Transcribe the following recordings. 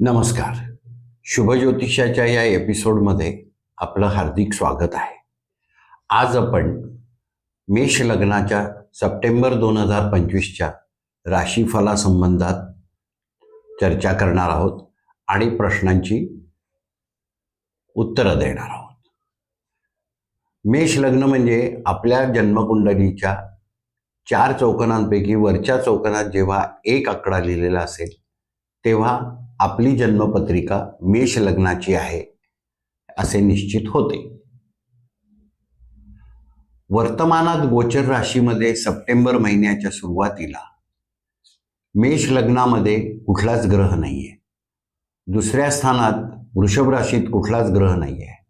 नमस्कार. शुभज्योतिषाच्या या एपिसोडमध्ये आपलं हार्दिक स्वागत आहे. आज आपण मेष लग्नाच्या सप्टेंबर दोन हजार पंचवीसच्या राशीफलासंबंधात चर्चा करणार आहोत आणि प्रश्नांची उत्तरं देणार आहोत. मेष लग्न म्हणजे आपल्या जन्मकुंडलीच्या चार चौकनांपैकी वरच्या चौकनात जेव्हा एक आकडा लिहिलेला असेल तेव्हा आपली जन्मपत्रिका मेष लग्नाची आहे असे निश्चित होते. वर्तमानात गोचर राशीमध्ये सप्टेंबर महिन्याच्या सुरुवातीला मेष लग्नामध्ये कुठलाच ग्रह नाहीये. दुसऱ्या स्थानात वृषभ राशीत कुठलाच ग्रह नाहीये.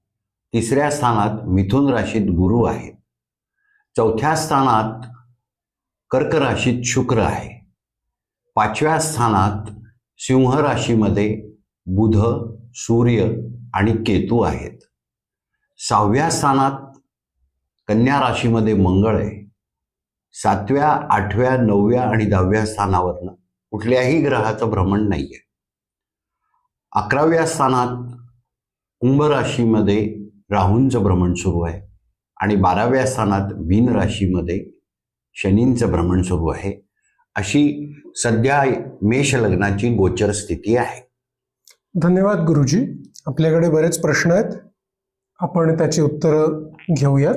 तिसऱ्या स्थानात मिथुन राशीत गुरु आहेत. चौथ्या स्थानात कर्क राशीत शुक्र आहे. पाचव्या स्थानात सिंह राशीमध्ये बुध सूर्य आणि केतू आहेत. सहाव्या स्थानात कन्या राशीमध्ये मंगळ आहे. सातव्या आठव्या नवव्या आणि दहाव्या स्थानावरनं कुठल्याही ग्रहाचं भ्रमण नाही आहे अकराव्या स्थानात कुंभ राशीमध्ये राहूंचं भ्रमण सुरू आहे आणि बाराव्या स्थानात मीन राशीमध्ये शनींचं भ्रमण सुरू आहे. अशी सध्या मेष लग्नाची गोचर स्थिती आहे. धन्यवाद गुरुजी. आपल्याकडे बरेच प्रश्न आहेत. आपण त्याची उत्तरं घेऊयात.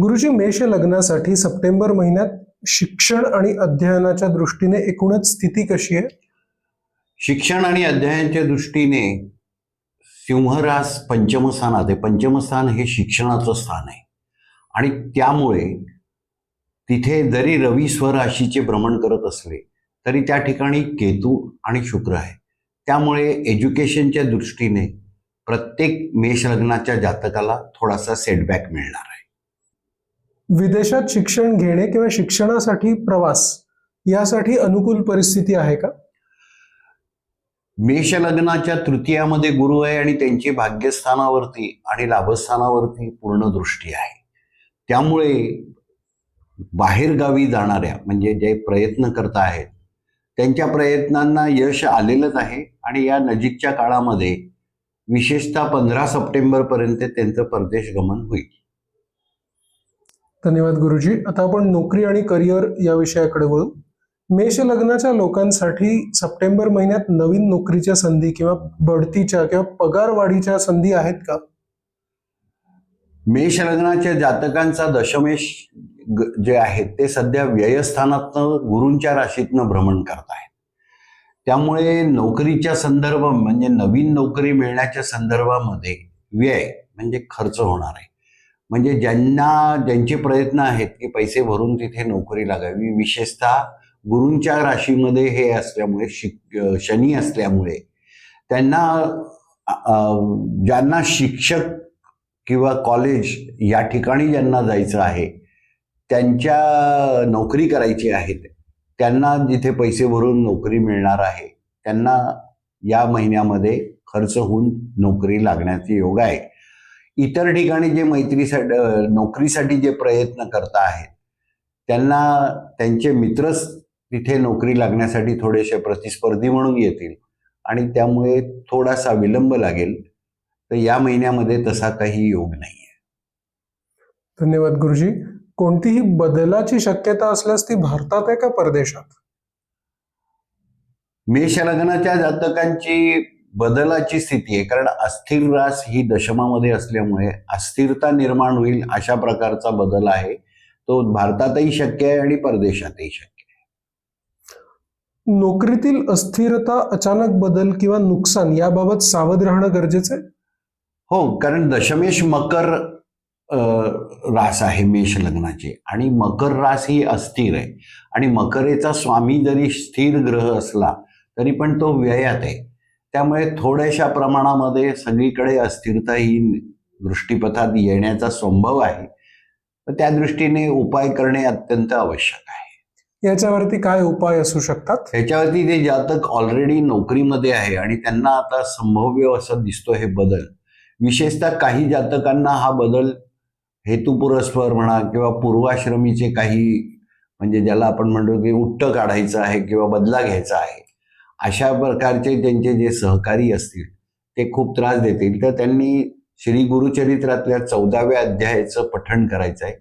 गुरुजी मेष लग्नासाठी सप्टेंबर महिन्यात शिक्षण आणि अध्ययनाच्या दृष्टीने एकूणच स्थिती कशी आहे? शिक्षण आणि अध्ययनाच्या दृष्टीने सिंहरास पंचमस्थानात आहे. पंचमस्थान हे शिक्षणाचं स्थान आहे. आणि त्यामुळे तिथे जरी रवी स्वराशीचे भ्रमण करत असले तरी त्या ठिकाणी केतू आणि शुक्र आहे. त्यामुळे एज्युकेशनच्या दृष्टीने प्रत्येक मेष लग्नाच्या जातकाला थोडासा सेटबॅक मिळणार आहे. विदेशात शिक्षण घेणे किंवा शिक्षणासाठी प्रवास यासाठी अनुकूल परिस्थिती आहे का? मेष लग्नाच्या तृतीयामध्ये गुरु आहे आणि त्यांची भाग्यस्थानावरती आणि लाभस्थानावरती पूर्ण दृष्टी आहे. त्यामुळे बाहेरगावी जाणाऱ्या म्हणजे जे प्रयत्न करत आहेत त्यांच्या प्रयत्नांना यश आलेलंच आहे. आणि या नजीकच्या काळामध्ये विशेषतः पंधरा सप्टेंबरपर्यंत त्यांचं परदेश गमन होईल. धन्यवाद गुरुजी. आता आपण नोकरी आणि करिअर या विषयाकडे वळू. मेष लग्नाच्या लोकांसाठी सप्टेंबर महिन्यात नवीन नोकरीच्या संधी किंवा बढतीच्या किंवा पगार वाढीच्या संधी आहेत का? मेष लग्नाच्या जातकांचा दशमेश जे आहेत ते सध्या व्ययस्थानातनं गुरूंच्या राशीतनं भ्रमण करत आहेत. त्यामुळे नोकरीच्या संदर्भ म्हणजे नवीन नोकरी मिळण्याच्या संदर्भामध्ये व्यय म्हणजे खर्च होणार आहे. म्हणजे ज्यांना ज्यांचे प्रयत्न आहेत की पैसे भरून तिथे नोकरी लागावी विशेषतः गुरूंच्या राशीमध्ये हे असल्यामुळे शिक शनी असल्यामुळे त्यांना ज्यांना शिक्षक किंवा कॉलेज या ठिकाणी ज्यांना जायचं आहे त्यांच्या नोकरी करायची आहे त्यांना जिथे पैसे भरून नोकरी मिळणार आहे त्यांना या महिन्यामध्ये खर्च होऊन नोकरी लागण्याचे योग आहे. इतर ठिकाणी जे मैत्रीसाठी नोकरीसाठी जे प्रयत्न करता आहेत त्यांना त्यांचे मित्रच तिथे नोकरी लागण्यासाठी थोडेसे प्रतिस्पर्धी म्हणून येतील आणि त्यामुळे थोडासा विलंब लागेल तर या महिन्यामध्ये तसा काही योग नाही आहे धन्यवाद गुरुजी. कोणतीही बदलाची शक्यता असल्यास ती भारतात आहे का परदेशात? मेष लग्नाच्या जातकांची बदलाची स्थिती आहे. कारण अस्थिर रास ही दशमामध्ये असल्यामुळे अस्थिरता निर्माण होईल अशा प्रकारचा बदल आहे. तो भारतातही शक्य आहे आणि परदेशातही शक्य आहे. नोकरीतील अस्थिरता अचानक बदल किंवा नुकसान याबाबत सावध राहणं गरजेचं आहे? हो कारण दशमेश मकर रास आहे मेष लग्नाची. आणि मकर रास ही अस्थिर आहे. आणि मकरेचा स्वामी जरी स्थिर ग्रह असला तरी पण तो व्ययात आहे. त्यामुळे थोड्याशा प्रमाणामध्ये सगळीकडे अस्थिरता ही दृष्टीपथात येण्याचा संभव आहे. त्या दृष्टीने उपाय करणे अत्यंत आवश्यक आहे. याच्यावरती काय उपाय असू शकतात? ह्याच्यावरती जे जातक ऑलरेडी नोकरीमध्ये आहे आणि त्यांना आता संभाव्य असं दिसतो हे बदल. विशेषतः काही जातकांना हा बदल हेतुपुरस्पर म्हणा किंवा पूर्वाश्रमीचे काही म्हणजे ज्याला आपण म्हणतो की उट्ट काढायचं आहे किंवा बदला घ्यायचा आहे अशा प्रकारचे त्यांचे जे सहकारी असतील ते खूप त्रास देतील. तर त्यांनी श्री गुरुचरित्रातल्या चौदाव्या अध्यायाचं पठण करायचं आहे.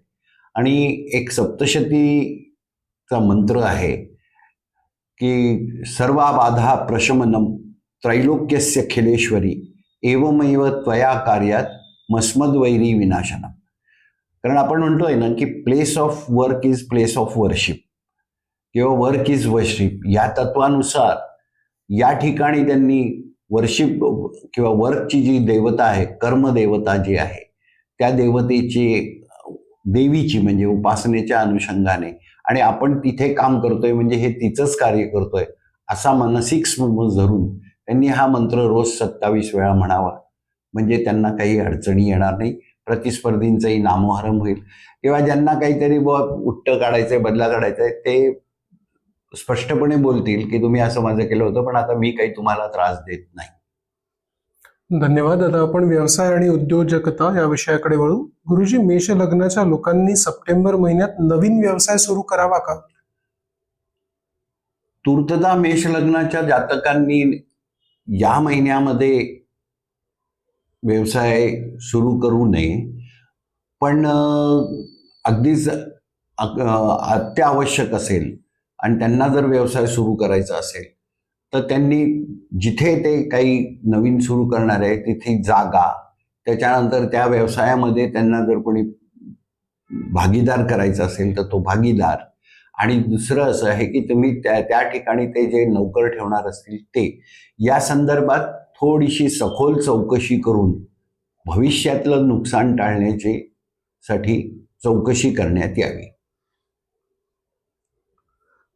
आणि एक सप्तशतीचा मंत्र आहे की सर्वा बाधा प्रशमनम त्रैलोक्यस्य खिलेश्वरी एवमेव त्वया कार्यात मस्मद्वैरी विनाशनम. कारण आपण म्हणतोय ना की place of work is place of worship किंवा वर्क इज वर्शिप या तत्वानुसार या ठिकाणी त्यांनी वर्शिप किंवा वर्कची जी देवता आहे कर्मदेवता जी आहे त्या देवतेची देवीची म्हणजे उपासनेच्या अनुषंगाने आणि आपण तिथे काम करतोय म्हणजे हे तिचंच कार्य करतोय असा मानसिक समज धरून त्यांनी हा मंत्र रोज सत्तावीस वेळा म्हणावा. म्हणजे त्यांना काही अडचणी येणार नाही. प्रतिस्पर्धींचंही नामोहरम होईल. किंवा ज्यांना काहीतरी ब उट्ट काढायचंय बदला काढायचा आहे ते स्पष्टपणे बोलतील की तुम्ही असं माझं केलं होतं पण आता मी काही तुम्हाला त्रास देत नाही. धन्यवाद. आता आपण व्यवसाय आणि उद्योजकता या विषयाकडे वळू. गुरुजी मेष लग्नाच्या लोकांनी सप्टेंबर महिन्यात नवीन व्यवसाय सुरू करावा का? तूर्तता मेष लग्नाच्या जातकांनी या महिन्यामध्ये व्यवसाय सुरू करू नये. पण अगदीच अत्यावश्यक असेल आणि त्यांना जर व्यवसाय सुरू करायचा असेल तर त्यांनी जिथे ते काही नवीन सुरू करणार आहे तिथे जागा. त्याच्यानंतर त्या व्यवसायामध्ये त्यांना जर कोणी भागीदार करायचा असेल तर तो भागीदार. आणि दुसरं असं आहे की तुम्ही त्या त्या ठिकाणी ते जे नोकर ठेवणार असतील ते. या संदर्भात थोडीशी सखोल चौकशी करून भविष्यातलं नुकसान टाळण्याची साठी चौकशी करण्यात यावी.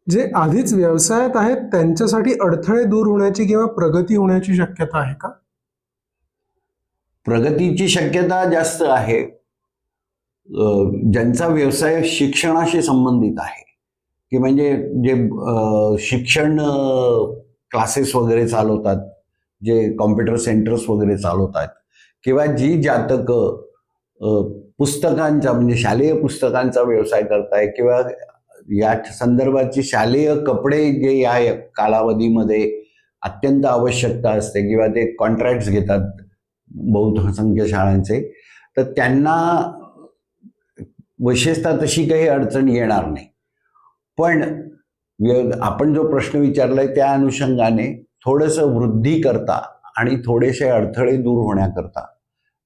जे आधीच व्यवसायात आहेत त्यांच्यासाठी अडथळे दूर होण्याची किंवा प्रगती होण्याची शक्यता आहे का? प्रगतीची शक्यता जास्त आहे. ज्यांचा व्यवसाय शिक्षणाशी संबंधित आहे. की म्हणजे जे शिक्षण क्लासेस वगैरे चालवतात जे कॉम्प्युटर सेंटर्स वगैरे चालवत आहेत. किंवा जी जातकं पुस्तकांचा म्हणजे शालेय पुस्तकांचा व्यवसाय करताय किंवा या संदर्भाची शालेय कपडे जे या कालावधीमध्ये अत्यंत आवश्यकता असते किंवा ते कॉन्ट्रॅक्ट्स घेतात बहुसंख्य शाळांचे तर त्यांना विशेषतः तशी काही अडचण येणार नाही. पण आपण जो प्रश्न विचारलाय त्या अनुषंगाने थोडंसं वृद्धी करता आणि थोडेसे अडथळे दूर होण्याकरता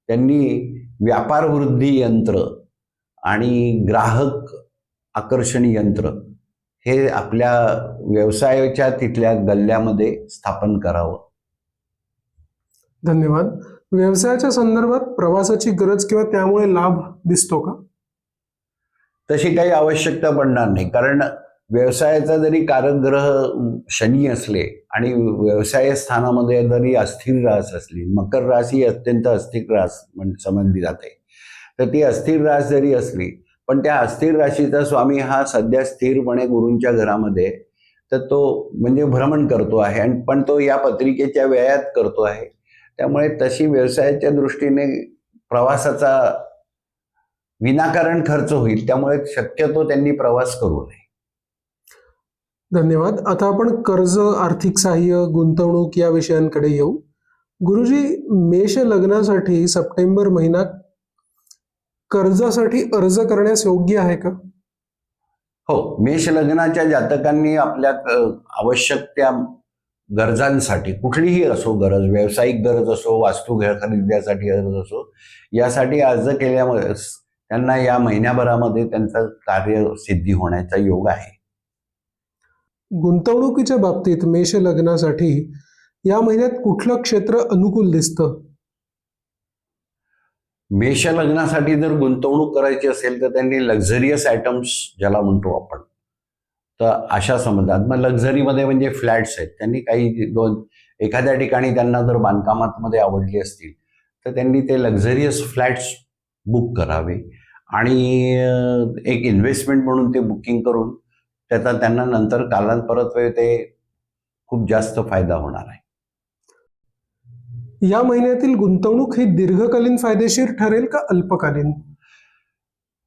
त्यांनी व्यापार वृद्धी यंत्र आणि ग्राहक आकर्षण यंत्र हे आपल्या व्यवसायाच्या तिथल्या गल्ल्यामध्ये स्थापन करावं. धन्यवाद. व्यवसायाच्या संदर्भात प्रवासाची गरज किंवा त्यामुळे लाभ दिसतो का? तशी काही आवश्यकता पडणार नाही. कारण व्यवसायाचा जरी कारकग्रह शनी असले आणि व्यवसाय स्थानामध्ये जरी अस्थिर रास असली मकर रास ही अत्यंत अस्थिर रास समजली जाते. तर ती अस्थिर रास जरी असली पण त्या अस्थिर राशीचा स्वामी हा सध्या स्थिरपणे गुरूंच्या घरामध्ये तर तो म्हणजे भ्रमण करतो आहे आणि पण तो या पत्रिकेच्या व्ययात करतो आहे. त्यामुळे तशी व्यवसायाच्या दृष्टीने प्रवासाचा विनाकारण खर्च होईल त्यामुळे शक्यतो त्यांनी प्रवास करू नये. धन्यवाद. आता आपण कर्ज आर्थिक सहाय्य गुंतवणूक या विषयांकडे येऊ. गुरुजी मेष लग्नासाठी सप्टेंबर महिना कर्जासाठी अर्ज करण्यास योग्य आहे का? हो मेष लग्नाच्या जातकांनी आपल्या आवश्यक त्या गरजांसाठी कुठलीही असो गरज व्यावसायिक गरज असो वास्तू खरेदीसाठी गरज असो यासाठी अर्ज केल्यामुळे त्यांना या महिन्याभरामध्ये त्यांचं कार्य सिद्धी होण्याचा योग आहे. गुंतवणुकीच्या बाबतीत मेष लग्नासाठी या महिन्यात कुठलं क्षेत्र अनुकूल दिसतं? मेष लग्नासाठी जर गुंतवणूक करायची असेल तर त्यांनी लक्झरियस आयटम्स ज्याला म्हणतो आपण तर अशा समजात मग लक्झरीमध्ये म्हणजे फ्लॅट्स आहेत. त्यांनी काही दोन एखाद्या ठिकाणी त्यांना जर बांधकामात मध्ये आवडली असतील तर त्यांनी ते लक्झरियस फ्लॅट्स बुक करावे. आणि एक इन्व्हेस्टमेंट म्हणून ते बुकिंग करून त्याचा त्यांना नंतर कालांतरत ते खूप जास्त फायदा होणार आहे. या महिन्यातील गुंतवणूक ही दीर्घकालीन फायदेशीर ठरेल का अल्पकालीन?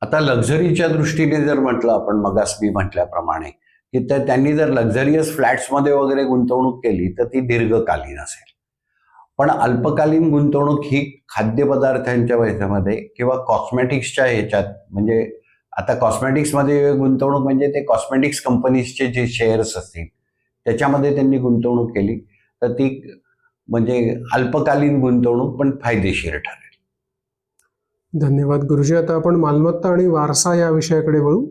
आता लक्झरीच्या दृष्टीने जर म्हटलं आपण मगास मी म्हटल्याप्रमाणे की तर त्यांनी जर लक्झरियस फ्लॅट्समध्ये वगैरे गुंतवणूक केली तर ती दीर्घकालीन असेल. पण अल्पकालीन गुंतवणूक ही खाद्यपदार्थांच्या ह्याच्यामध्ये किंवा कॉस्मेटिक्सच्या ह्याच्यात म्हणजे आता कॉस्मेटिक्समध्ये गुंतवणूक म्हणजे ते कॉस्मेटिक्स कंपनीजचे जे शेअर्स असतील त्याच्यामध्ये त्यांनी गुंतवणूक केली. तर ती म्हणजे अल्पकालीन गुंतवणूक पण फायदेशीर ठरेल. धन्यवाद गुरुजी. आता आपण मालमत्ता आणि वारसा या विषयाकडे वळू.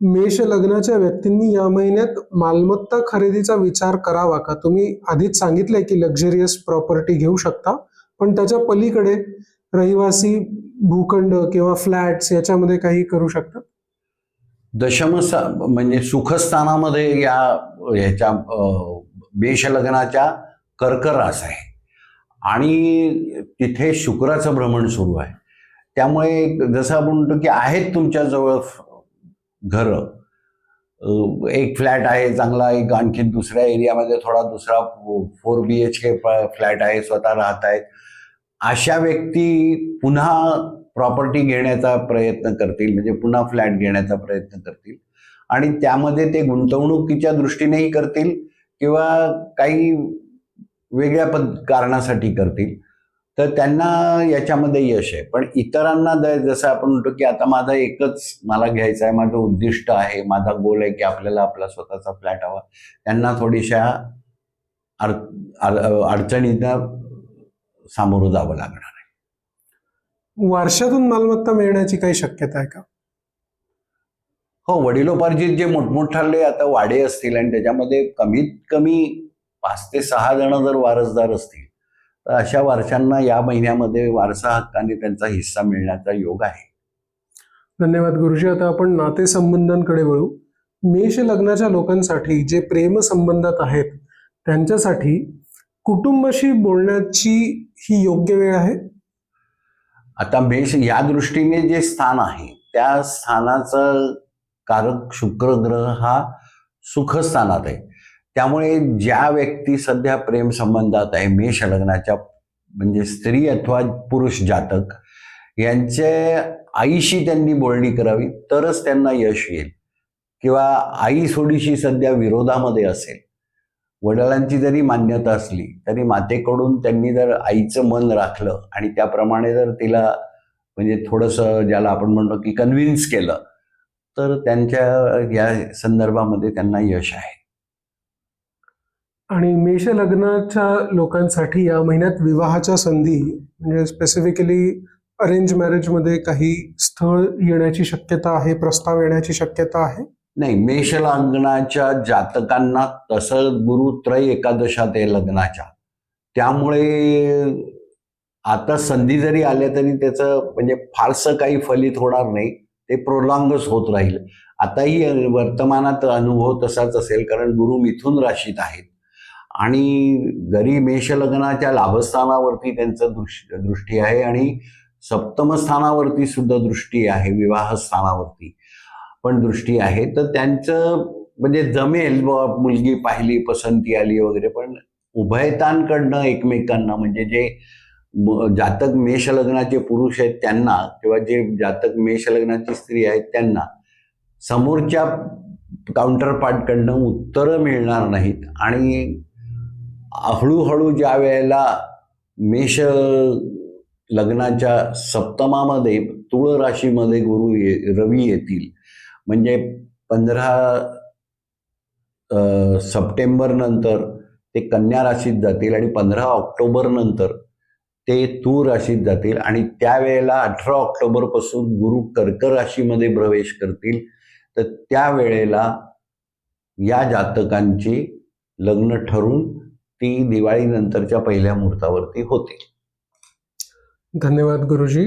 मेष लग्नाच्या व्यक्तींनी या महिन्यात मालमत्ता खरेदीचा विचार करावा का? तुम्ही आधीच सांगितलंय की लक्झरियस प्रॉपर्टी घेऊ शकता पण त्याच्या पलीकडे रहिवासी भूखंड किंवा फ्लॅट्स याच्यामध्ये काही करू शकतात? दशमस्था म्हणजे सुखस्थानामध्ये या ह्याच्या अं, लग्नाच्या कर्करास आहे. आणि तिथे शुक्राचं भ्रमण सुरू आहे. त्यामुळे जसं आपण म्हणतो की आहेत तुमच्याजवळ घरं. एक फ्लॅट आहे चांगला एक आणखी दुसऱ्या एरियामध्ये थोडा दुसरा four B H K flat आहे स्वतः राहत आहेत अशा व्यक्ती पुन्हा प्रॉपर्टी घेण्याचा प्रयत्न करतील म्हणजे पुन्हा फ्लॅट घेण्याचा प्रयत्न करतील आणि त्यामध्ये ते गुंतवणुकीच्या दृष्टीनेही करतील किंवा काही वेगळ्या पद कारणासाठी करतील तर त्यांना याच्यामध्ये यश आहे. पण इतरांना द- जसं आपण म्हणतो की आता माझा एकच मला घ्यायचा आहे माझं उद्दिष्ट आहे माझा गोल आहे की आपल्याला आपला स्वतःचा फ्लॅट हवा त्यांना थोडीशा अड अडचणींना सामोरं जावं लागणार आहे. वारशातून मालमत्ता मिळण्याची काही शक्यता आहे का? हो वडिलोपार्जित जे मोठमोठाले आता वाडे असतील आणि त्याच्यामध्ये कमीत कमी पाच ते सहा जण जर वारसदार असतील तर अशा वारशांना या महिन्यामध्ये वारसा हक्काने त्यांचा हिस्सा मिळण्याचा योग आहे. धन्यवाद गुरुजी. आता आपण नातेसंबंधांकडे वळू. मेष लग्नाच्या लोकांसाठी जे प्रेम संबंधात आहेत त्यांच्यासाठी कुटुंबाशी बोलण्याची ही योग्य वेळ आहे? आता मेष या दृष्टीने जे स्थान आहे त्या स्थानाचं कारक शुक्र ग्रह हा सुखस्थानात आहे. त्यामुळे ज्या व्यक्ती सध्या प्रेम संबंधात आहे मेष लग्नाच्या म्हणजे स्त्री अथवा पुरुष जातक यांचे आईशी त्यांनी बोलणी करावी तरच त्यांना यश येईल. किंवा आई थोडीशी सध्या विरोधामध्ये असेल वडिलांची जरी मान्यता असली तरी मातेकडून त्यांनी जर आईचं मन राखलं आणि त्याप्रमाणे जर तिला म्हणजे थोडंसं ज्याला आपण म्हणतो की कन्व्हिन्स केलं तर त्यांच्या या संदर्भामध्ये त्यांना यश आहे. आणि मेष लग्नाच्या लोकांसाठी या महिन्यात विवाहाच्या संधी म्हणजे स्पेसिफिकली अरेंज मॅरेजमध्ये काही स्थळ येण्याची शक्यता आहे प्रस्ताव येण्याची शक्यता आहे? नाही मेष लग्नाच्या जातकांना तसं गुरु त्रय एकादशात आहे लग्नाच्या. त्यामुळे आता संधी जरी आल्या तरी त्याचं म्हणजे फारसं काही फलित होणार नाही ते प्रोलांगच होत राहील. आताही वर्तमानात अनुभव तसाच असेल कारण गुरु मिथून राशीत आहेत. आणि जरी मेष लग्नाच्या लाभस्थानावरती त्यांचं दृष्टी दृष्टी आहे आणि सप्तमस्थानावरती सुद्धा दृष्टी आहे विवाहस्थानावरती. पण दृष्टी आहे तर त्यांचं म्हणजे जमेल मुलगी पाहिली पसंती आली वगैरे पण उभयतांकडनं एकमेकांना म्हणजे जे जातक मेष लग्नाचे पुरुष आहेत त्यांना किंवा जे जातक मेष लग्नाची स्त्री आहेत त्यांना समोरच्या काउंटर पार्टकडनं उत्तरं मिळणार नाहीत. आणि हळूहळू ज्या वेळेला मेष लग्नाच्या सप्तमामध्ये तुळ राशीमध्ये गुरु ये रवी येतील म्हणजे पंधरा सप्टेंबर नंतर ते कन्या राशीत जातील आणि पंधरा ऑक्टोबर नंतर ते तूर राशीत जातील आणि त्यावेळेला अठरा ऑक्टोबरपासून गुरु कर्क राशीमध्ये प्रवेश करतील. तर त्यावेळेला या जातकांची लग्न ठरून ती दिवाळीनंतरच्या पहिल्या मुहूर्तावरती होते धन्यवाद गुरुजी.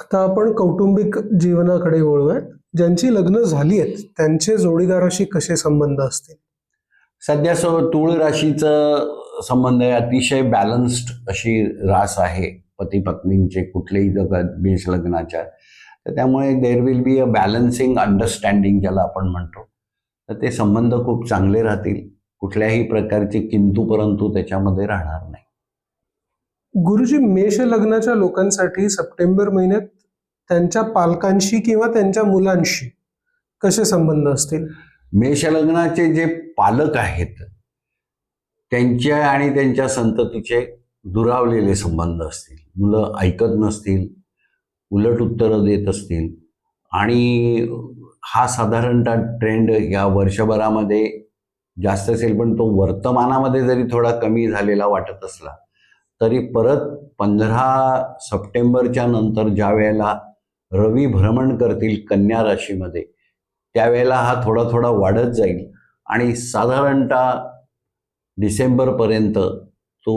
आता आपण कौटुंबिक जीवनाकडे वळूयात. ज्यांची लग्न झाली आहेत त्यांचे जोडीदाराशी कसे संबंध असतील? सध्या सो तुळ राशीचं संबंध आहे. अतिशय बॅलन्स्ड अशी रास आहे. पती पत्नींचे कुठलेही जगत बेस लग्नाच्या तर त्यामुळे there will be a balancing understanding ज्याला आपण म्हणतो. तर ते संबंध खूप चांगले राहतील. कुठल्याही प्रकारचे किंतू परंतु त्याच्यामध्ये राहणार नाही. गुरुजी मेष लग्नाच्या लोकांसाठी सप्टेंबर महिन्यात त्यांच्या पालकांशी किंवा त्यांच्या मुलांशी कसे संबंध असतील? मेष लग्नाचे जे पालक आहेत त्यांच्या आणि त्यांच्या संततीचे दुरावलेले संबंध असतील. मुलं ऐकत नसतील उलट उत्तरं देत असतील. आणि हा साधारणतः ट्रेंड या वर्षभरामध्ये जास्त असेल पण तो वर्तमानामध्ये जरी थोडा कमी झालेला वाटत असला तरी परत पंधरा सप्टेंबरच्या नंतर ज्या वेळेला रवी भ्रमण करतील कन्या राशीमध्ये त्यावेळेला हा थोडा थोडा वाढत जाईल. आणि साधारणतः डिसेंबरपर्यंत तो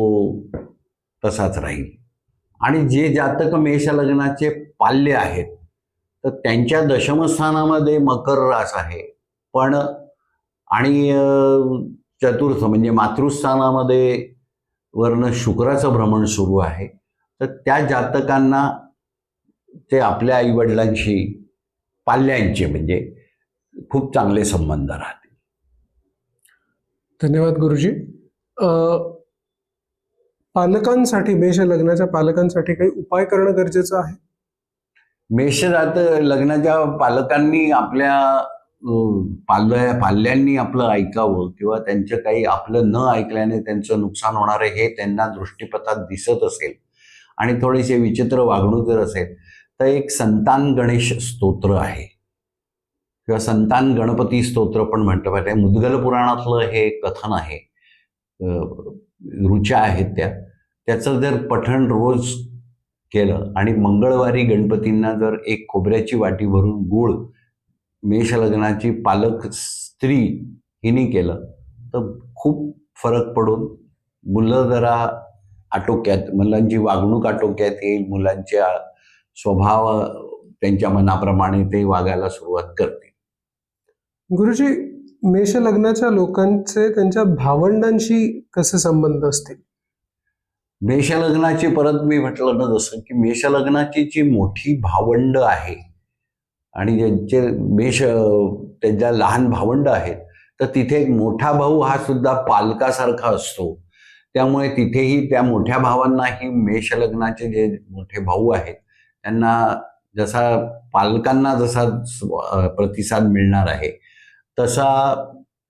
तसाच राहील. आणि जे जातक मेष लग्नाचे पाल्य आहेत तर त्यांच्या दशमस्थानामध्ये मकर रास आहे. पण आणि चतुर्थ म्हणजे मातृस्थानामध्ये वर्ण शुक्राचं भ्रमण सुरू आहे. तर त्या जातकांना ते आपल्या आईवडिलांशी पाल्यांचे म्हणजे खूप चांगले संबंध राहतील. धन्यवाद गुरुजी. अ, पालकांसाठी मेष लग्नाच्या पालकांसाठी काही उपाय करणं गरजेचं आहे? मेषजात लग्नाच्या पालकांनी आपल्या पाल्य पाल्यांनी आपलं ऐकावं किंवा त्यांचं काही आपलं न ऐकल्याने त्यांचं नुकसान होणार आहे हे त्यांना दृष्टीपथात दिसत असेल आणि थोडीशी विचित्र वागणूक जर असेल तर एक संतान गणेश स्तोत्र आहे. किंवा संतान गणपती स्तोत्र पण म्हटलं पाहिजे. मुद्गल पुराणातलं हे कथन आहे. रुच्या आहेत त्या. त्याचं जर पठण रोज केलं आणि मंगळवारी गणपतींना जर एक खोबऱ्याची वाटी भरून गुळ मेष लग्नाची पालक स्त्री हिने केलं. तर खूप फरक पडून मुलं जरा आटोक्यात मुलांची वागणूक आटोक्यात येईल मुलांच्या स्वभाव त्यांच्या मनाप्रमाणे ते वागायला सुरुवात करतील. गुरुजी मेष लग्नाच्या लोकांचे त्यांच्या भावंडांशी कसे संबंध असतील? मेष लग्नाची परत मी म्हटलं ना जसं की मेष लग्नाची जी मोठी भावंड आहे आणि ज्यांचे मेष त्यांच्या लहान भावंड आहेत तर तिथे एक मोठा भाऊ हा सुद्धा पालकासारखा असतो. त्यामुळे तिथेही त्या मोठ्या भावांनाही मेष लग्नाचे जे मोठे भाऊ आहेत त्यांना जसा पालकांना जसा प्रतिसाद मिळणार आहे तसा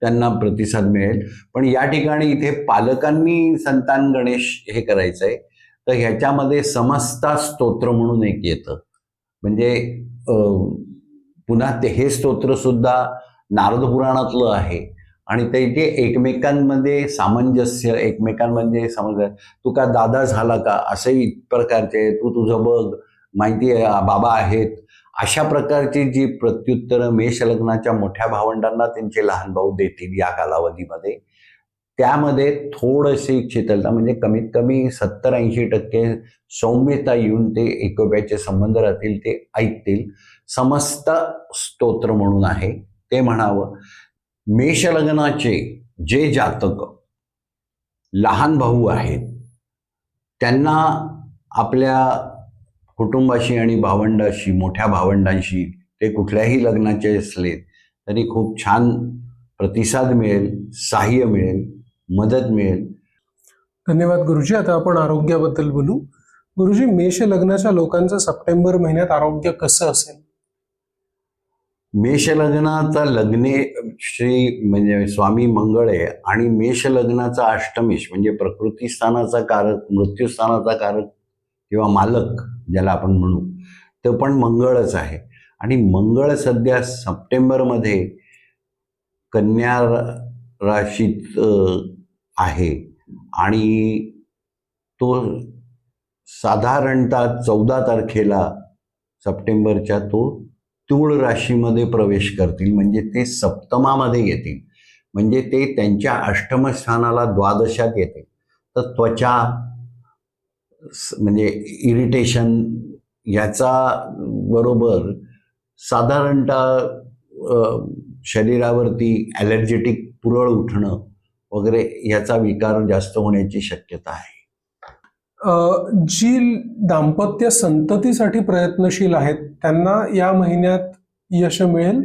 त्यांना प्रतिसाद मिळेल. पण या ठिकाणी इथे पालकांनी संतान गणेश हे करायचं आहे तर ह्याच्यामध्ये समस्ता स्तोत्र म्हणून एक येतं. म्हणजे पुन्हा ते हे स्तोत्र सुद्धा नारद पुराणातलं आहे. आणि ते जे एकमेकांमध्ये सामंजस्य एकमेकांमध्ये समज तू का दादा झाला का? असेही प्रकारचे तू तुझं बघ माहिती आहे बाबा आहेत. अशा प्रकारची जी प्रत्युत्तरं मेष लग्नाच्या मोठ्या भावंडांना त्यांचे लहान भाऊ देतील या कालावधीमध्ये त्यामध्ये थोडीशी शिथिलता म्हणजे कमीत कमी सत्तर ऐंशी टक्के सौम्यता येऊन ते एकोप्याचे संबंध राहतील ते ऐकतील. समस्त स्तोत्र म्हणून आहे. ते म्हणावं मेष लग्नाचे जे जातक लहान भाऊ आहेत त्यांना आपल्या कुटुंबाशी आणि भावंडाशी मोठ्या भावंडांशी ते कुठल्याही लग्नाचे असले तरी खूप छान प्रतिसाद मिळेल सहाय्य मिळेल मदत मिळेल. धन्यवाद गुरुजी. आता आपण आरोग्याबद्दल बोलू. गुरुजी मेष लग्नाच्या लोकांचं सप्टेंबर महिन्यात आरोग्य कसं असेल? मेष लग्नाचा लग्ने श्री म्हणजे स्वामी मंगळ आहे आणि मेष लग्नाचा अष्टमेश म्हणजे प्रकृती स्थानाचा कारक मृत्यूस्थानाचा कारक किंवा मालक ज्याला आपण म्हणू तो पण मंगळच आहे. आणि मंगळ सध्या सप्टेंबरमध्ये कन्या राशीत आहे. आणि तो साधारणतः चौदा तारखेला सप्टेंबरच्या तो तूळ राशीमध्ये प्रवेश करतील म्हणजे ते सप्तमामध्ये येतील म्हणजे ते त्यांच्या अष्टमस्थानाला द्वादशात येतील. तर त्वचा म्हणजे इरिटेशन ह्याचा बरोबर साधारणतः शरीरावरती ॲलर्जेटिक पुरळ उठणं वगैरे ह्याचा विकार जास्त होण्याची शक्यता आहे. जी दाम्पत्य संततीसाठी प्रयत्नशील आहेत त्यांना या महिन्यात यश मिळेल?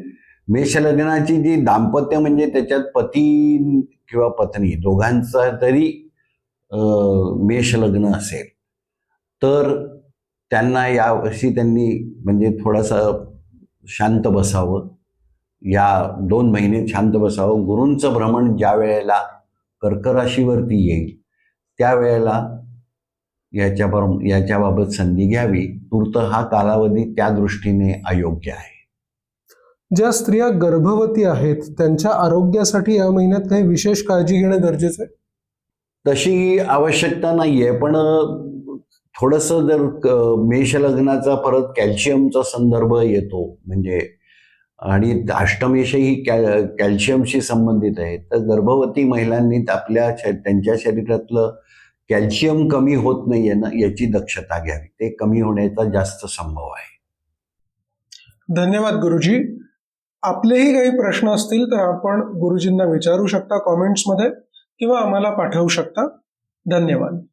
मेष लग्नाची जी दाम्पत्य म्हणजे त्याच्यात पती किंवा पत्नी दोघांचा तरी मेष लग्न असेल. तर त्यांना यावर्षी त्यांनी म्हणजे थोडासा शांत बसावं. या दोन महिने शांत बसावं. गुरूंचं भ्रमण ज्या वेळेला कर्कराशीवरती येईल त्यावेळेला याच्याबर याच्याबाबत संधी घ्यावी. तूर्त हा कालावधी त्या दृष्टीने अयोग्य आहे. ज्या स्त्रिया गर्भवती आहेत त्यांच्या आरोग्यासाठी या महिन्यात काही विशेष काळजी घेणं गरजेचं आहे? तशी आवश्यकता नाही आहे पण थोडंसं जर मेष लग्नाचा परत कॅल्शियमचा संदर्भ येतो म्हणजे आणि अष्टमेशही कॅ कॅल्शियमशी संबंधित आहे तर गर्भवती महिलांनी आपल्या त्यांच्या शरीरातलं कॅल्शियम कमी होत नाहीये ना याची दक्षता घ्यावी. ते कमी होण्याचा जास्त संभव आहे. धन्यवाद गुरुजी. आपलेही काही प्रश्न असतील तर आपण गुरुजींना विचारू शकता कॉमेंट्समध्ये किंवा आम्हाला पाठवू शकता. धन्यवाद.